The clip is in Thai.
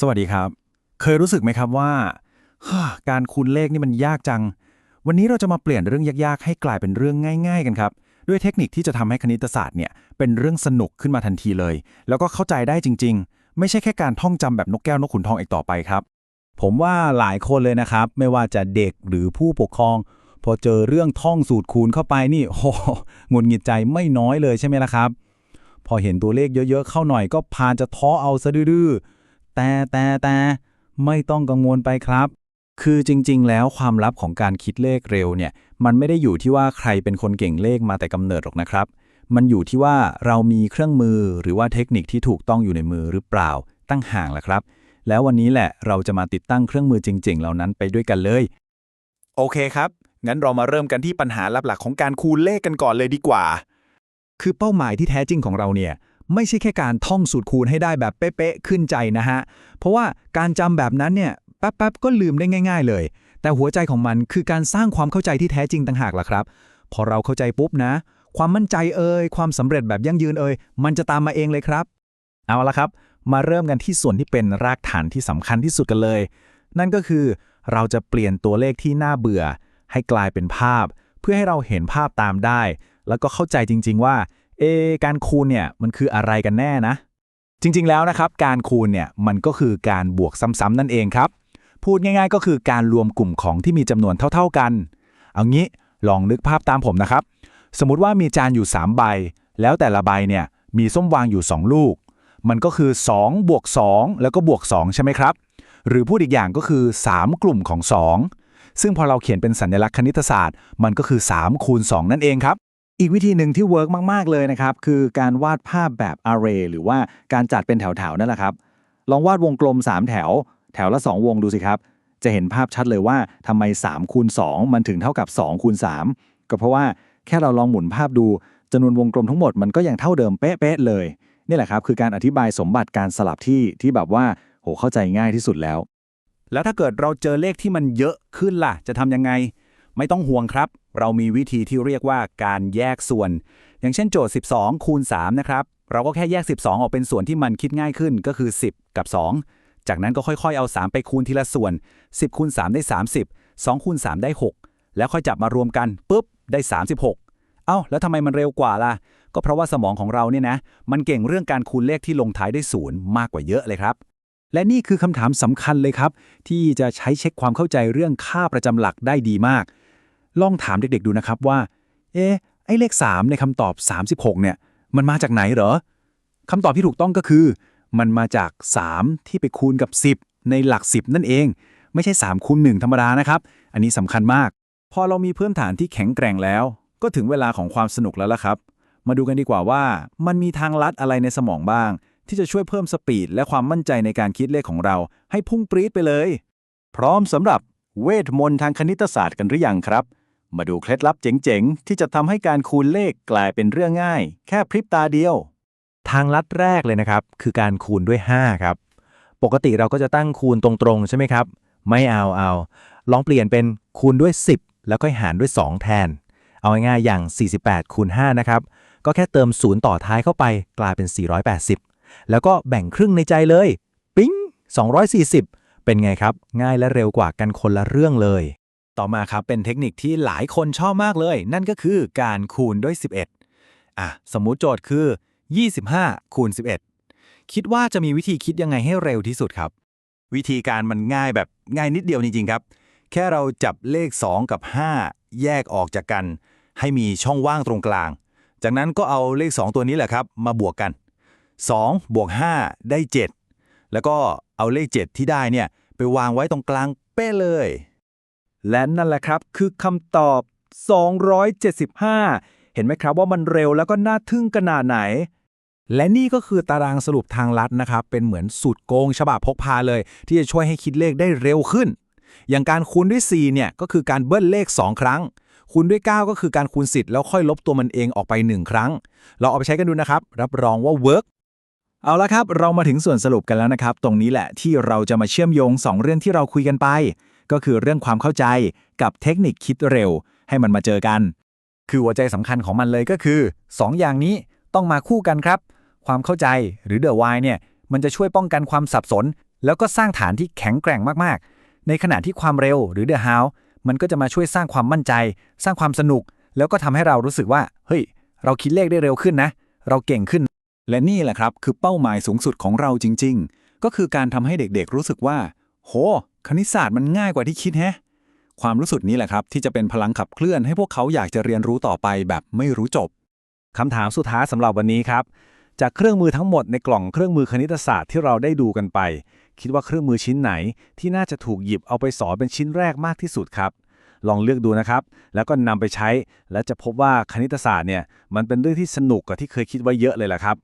สวัสดีครับ เคยรู้สึกไหมครับว่า การคูณเลขนี่มันยากจัง วันนี้เราจะมาเปลี่ยนเรื่องยากๆ ให้กลายเป็นเรื่องง่าย ๆ กันครับ ด้วยเทคนิคที่จะทำให้คณิตศาสตร์เนี่ยเป็นเรื่องสนุกขึ้นมาทันทีเลย แล้วก็เข้าใจได้จริง ๆ ไม่ใช่แค่การท่องจำแบบนกแก้วนกขุนทองอีกต่อไปครับ ผมว่าหลายคนเลยนะครับ ไม่ว่าจะเด็กหรือผู้ปกครอง พอเจอเรื่องท่องสูตรคูณเข้าไปนี่โอ้โหหงุดหงิดใจไม่น้อยเลยใช่ไหมล่ะครับ พอเห็นตัวเลขเยอะ ๆ เข้าหน่อยก็พานจะท้อเอาซะดื้อๆ แต่แต่แต่ไม่ต้องกังวลไปครับ คือจริง ๆ แล้วความลับของการคิดเลขเร็วเนี่ย มันไม่ได้อยู่ที่ว่าใครเป็นคนเก่งเลขมาแต่กำเนิดหรอกนะครับ มันอยู่ที่ว่าเรามีเครื่องมือหรือว่าเทคนิคที่ถูกต้องอยู่ในมือหรือเปล่าตั้งห่างแหละครับ แล้ววันนี้แหละเราจะมาติดตั้งเครื่องมือจริง ๆ เหล่านั้นไปด้วยกันเลย โอเคครับ งั้นเรามาเริ่มกันที่ปัญหาหลักๆของการคูณเลขกันก่อนเลยดีกว่า คือเป้าหมายที่แท้จริงของเราเนี่ย ไม่ใช่แค่การท่องสูตรคูณให้ได้แบบเป๊ะๆขึ้นใจนะฮะ เพราะว่าการจำแบบนั้นเนี่ยแป๊บๆก็ลืมได้ง่าย ๆ เลย แต่หัวใจของมันคือการสร้างความเข้าใจที่แท้จริงต่างหากล่ะครับ พอเราเข้าใจปุ๊บนะ ความมั่นใจเอ่ยความสำเร็จแบบยั่งยืนเอ่ยมันจะตามมาเองเลยครับ เอาละครับ มาเริ่มกันที่ส่วนที่เป็นรากฐานที่สำคัญที่สุดกันเลย นั่นก็คือ เราจะเปลี่ยนตัวเลขที่น่าเบื่อ ให้กลายเป็นภาพ เพื่อให้เราเห็นภาพตามได้ แล้วก็เข้าใจจริง ๆ ว่า เอการคูณเนี่ยมันคืออะไรกันแน่นะ จริงๆแล้วนะครับ การคูณเนี่ยมันก็คือการบวกซ้ำๆนั่นเองครับ พูดง่ายๆ ก็คือการรวมกลุ่มของที่มีจำนวนเท่า ๆกัน เอางี้ลองนึกภาพตามผมนะครับ สมมุติว่ามีจานอยู่ 3 ใบ แล้วแต่ละใบเนี่ยมีส้มวางอยู่ 2 ลูก มันก็คือ2บวก2แล้วก็บวก 2 ใช่ไหมครับ หรือพูดอีกอย่างก็คือ 3 กลุ่มของ 2 ซึ่งพอเราเขียนเป็นสัญลักษณ์คณิตศาสตร์ มันก็คือ3คูณ2นั่นเองครับ อีกวิธีหนึ่งที่เวิร์กมากๆเลยนะครับ คือการวาดภาพแบบ array หรือว่าการจัดเป็นแถวๆนั่นแหละครับ ลองวาดวงกลม 3 แถว แถวละ 2 วงดูสิครับ จะเห็นภาพชัดเลยว่าทำไม3คูณ2มันถึงเท่ากับ2คูณ3ก็เพราะว่าแค่เราลองหมุนภาพดูจำนวนวงกลมทั้งหมดมันก็ยังเท่าเดิมเป๊ะๆเลยนี่แหละครับคือการอธิบายสมบัติการสลับที่ที่แบบว่าโหเข้าใจง่ายที่สุดแล้ว แล้วถ้าเกิดเราเจอเลขที่มันเยอะขึ้นล่ะ จะทำยังไง ไม่ต้องห่วงครับ เรามีวิธีที่เรียกว่าการแยกส่วน อย่างเช่นโจทย์ 12 คูณ 3 นะครับ เราก็แค่แยก 12 ออกเป็นส่วนที่มันคิดง่ายขึ้นก็คือ 10 กับ 2 จากนั้นก็ค่อยๆ เอา 3 ไปคูณทีละส่วน 10 คูณ 3 ได้ 30 2 คูณ 3 ได้ 6 แล้วค่อยจับมารวมกันปุ๊บได้ 36เอ้าแล้วทำไมมันเร็วกว่าล่ะ ก็เพราะว่าสมองของเราเนี่ยนะ มันเก่งเรื่องการคูณเลขที่ลงท้ายด้วยศูนย์มากกว่าเยอะเลยครับ และนี่คือคำถามสำคัญเลยครับ ที่จะใช้เช็คความเข้าใจเรื่องค่าประจำหลักได้ดีมาก ลองถามเด็กๆดูนะครับว่า เอ๊ะไอ้เลข 3 ในคำตอบ 36 เนี่ย มันมาจากไหนเหรอคำตอบที่ถูกต้องก็คือ มันมาจาก 3 ที่ไปคูณกับ 10 ในหลัก 10 นั่นเอง ไม่ใช่ 3 คูณ 1 ธรรมดานะครับ อันนี้สำคัญมาก พอเรามีพื้นฐานที่แข็งแกร่งแล้ว ก็ถึงเวลาของความสนุกแล้วล่ะครับ มาดูกันดีกว่าว่า มันมีทางลัดอะไรในสมองบ้าง ที่จะช่วยเพิ่มสปีดและความมั่นใจในการคิดเลขของเรา ให้พุ่งปรี๊ดไปเลย พร้อมสำหรับเวทมนต์ทางคณิตศาสตร์กันหรือยังครับ มาดูเคล็ดลับเจ๋งๆ ที่จะทำให้การคูณเลขกลายเป็นเรื่องง่าย แค่พริบตาเดียว ทางลัดแรกเลยนะครับ คือการคูณด้วย 5 ครับ ปกติเราก็จะตั้งคูณตรงๆ ใช่ไหมครับ ไม่เอาเอา ลองเปลี่ยนเป็นคูณด้วย 10 แล้วก็หารด้วย 2 แทน เอาง่ายๆอย่าง 48คูณ5นะครับ ก็แค่เติม0ต่อท้ายเข้าไปกลายเป็น 480 แล้วก็แบ่งครึ่งในใจเลย ปิ๊ง240 เป็นไงครับ ง่ายและเร็วกว่ากันคนละเรื่องเลย ต่อมาครับเป็นเทคนิคที่หลายคนชอบมากเลย นั่นก็คือการคูณด้วย 11 อะ สมมุติโจทย์คือ 25 คูณ 11 คิดว่าจะมีวิธีคิดยังไงให้เร็วที่สุดครับ วิธีการมันง่ายแบบง่ายนิดเดียวจริงๆครับ แค่เราจับเลข 2 กับ 5 แยกออกจากกัน ให้มีช่องว่างตรงกลาง จากนั้นก็เอาเลข 2 ตัวนี้แหละครับ มาบวกกัน 2 บวก 5 ได้ 7 แล้วก็เอาเลข 7 ที่ได้เนี่ยไปวางไว้ตรงกลางเป๊ะเลย และนั่นแหละครับคือคำตอบ 275 เห็นไหมครับว่ามันเร็วแล้วก็น่าทึ่งขนาดไหน และนี่ก็คือตารางสรุปทางลัดนะครับ เป็นเหมือนสูตรโกงฉบับพกพาเลย ที่จะช่วยให้คิดเลขได้เร็วขึ้น อย่างการคูณด้วย 4 เนี่ย ก็คือการเบิ้ลเลข 2 ครั้ง คูณด้วย 9 ก็คือการคูณ10แล้วค่อยลบตัวมันเองออกไป 1 ครั้ง เราเอาไปใช้กันดูนะครับ รับรองว่าเวิร์กเอาละครับ เรามาถึงส่วนสรุปกันแล้วนะครับ ตรงนี้แหละที่เราจะมาเชื่อมโยง 2 เรื่องที่เราคุยกันไป ก็คือเรื่องความเข้าใจกับเทคนิคคิดเร็ว ให้มันมาเจอกัน คือหัวใจสำคัญของมันเลยก็คือ2อย่างนี้ต้องมาคู่กันครับ ความเข้าใจหรือ the why เนี่ยมันจะช่วยป้องกันความสับสน แล้วก็สร้างฐานที่แข็งแกร่งมากๆ ในขณะที่ความเร็วหรือ The How มันก็จะมาช่วยสร้างความมั่นใจ สร้างความสนุก แล้วก็ทำให้เรารู้สึกว่า เฮ้ย เราคิดเลขได้เร็วขึ้นนะ เราเก่งขึ้น และนี่แหละครับ คือเป้าหมายสูงสุดของเราจริง ๆ ก็คือการทำให้เด็กๆรู้สึกว่า โห คณิตศาสตร์มันง่ายกว่าที่คิดแฮะ ความรู้สึกนี้แหละครับ ที่จะเป็นพลังขับเคลื่อนให้พวกเขาอยากจะเรียนรู้ต่อไปแบบไม่รู้จบคำถามสุดท้ายสำหรับวันนี้ครับ จากเครื่องมือทั้งหมดในกล่องเครื่องมือคณิตศาสตร์ที่เราได้ดูกันไป คิดว่าเครื่องมือชิ้นไหนที่น่าจะถูกหยิบเอาไปสอนเป็นชิ้นแรกมากที่สุดครับ ลองเลือกดูนะครับ แล้วก็นำไปใช้ และจะพบว่าคณิตศาสตร์เนี่ยมันเป็นเรื่องที่สนุกกว่าที่เคยคิดไว้เยอะเลยล่ะครับ